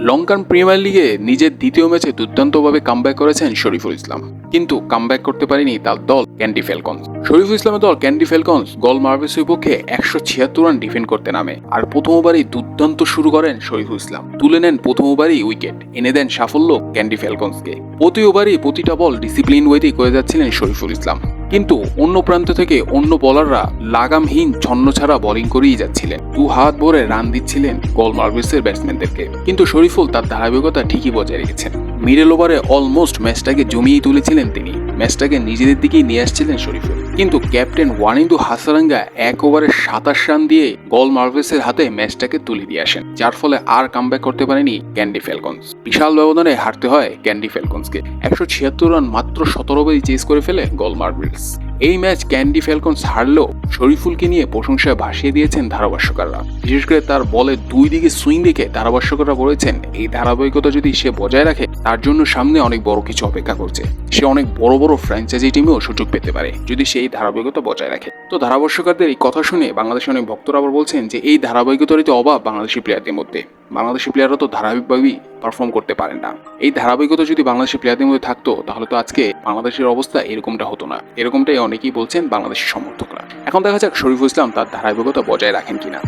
Lankan premier লিগে নিজের দ্বিতীয় ম্যাচে দুর্দান্তভাবে কামব্যাক করেছেন শরীফুল ইসলাম। কিন্তু কামব্যাক করতে পারেনি তার দল ক্যান্ডি ফেলকনস শরীফুল ইসলামের দল ক্যান্ডি ফেলকনস গল মার্ভেসের বিপক্ষে একশো ছিয়াত্তর রান ডিফেন্ড করতে নামে আর প্রথমবারই দুর্দান্ত শুরু করেন শরীফুল ইসলাম। তুলে নেন প্রথম ওভারই উইকেট, এনে দেন সাফল্য ক্যান্ডি ফেলকনসকে প্রতি প্রতিটা বল ডিসিপ্লিন ওয়েতেই করে যাচ্ছিলেন শরীফুল ইসলাম। কিন্তু অন্য প্রান্ত থেকে অন্য বলাররা লাগামহীন ছন্ন ছাড়া বোলিং করেই যাচ্ছিলেন। দু হাত ভরে রান দিচ্ছিলেন কল মার্ভিসের ব্যাটসম্যানদেরকে কিন্তু শরীফুল তার ধারাবাহিকতা ঠিকই বজায় রেখেছেন। মিডল ওভারে অলমোস্ট ম্যাচটাকে জমিয়ে তুলেছিলেন তিনি। ম্যাচটাকে নিজেদের দিকেই নিয়ে আসছিলেন শরীফুল। কিন্তু ক্যাপ্টেন ওয়ানিন্দু হাসারাঙ্গা এক ওভারে সাতাশ রান দিয়ে গল মার্ভেসের হাতে ম্যাচটাকে তুলে দিয়ে আসেন, যার ফলে আর কামব্যাক করতে পারেনি ক্যান্ডি ফেলকনস বিশাল ব্যবধানে হারতে হয় ক্যান্ডি ফেলকনসকে একশো ছিয়াত্তর রান মাত্র সতেরো ওভারই চেস করে ফেলে গল মার্ভেলস। এই ম্যাচ ক্যান্ডি ফেলকনস হারলেও শরীফুলকে নিয়ে প্রশংসায় ভাসিয়ে দিয়েছেন ধারাভাষ্যকাররা। বিশেষ করে তার বলে দুই দিকে সুইং দেখে ধারাভাষ্যকাররা বলেছেন, এই ধারাবাহিকতা যদি সে বজায় রাখে তার জন্য সামনে অনেক বড় কিছু অপেক্ষা করছে। সে অনেক বড় বড় ফ্র্যাঞ্চাইজি টিমেও সুযোগ পেতে পারে, যদি সে এই ধারাবাহিকতা বজায় রাখে। তো ধারাভাষ্যকারদের এই কথা শুনে বাংলাদেশের অনেক ভক্তরা আবার বলছেন যে, এই ধারাবাহিকতারই তো অভাব বাংলাদেশি প্লেয়ারদের মধ্যে। বাংলাদেশি প্লেয়াররা তো ধারাবাহিকভাবেই পারফর্ম করতে পারেন না। এই ধারাবাহিকতা যদি বাংলাদেশি প্লেয়ারদের মধ্যে থাকতো, তাহলে তো আজকে বাংলাদেশের অবস্থা এরকমটা হতো না। এরকমটাই অনেকেই বলছেন বাংলাদেশি সমর্থকরা। এখন দেখা যাক শরীফ ইসলাম তার ধারাবাহিকতা বজায় রাখেন কিনা।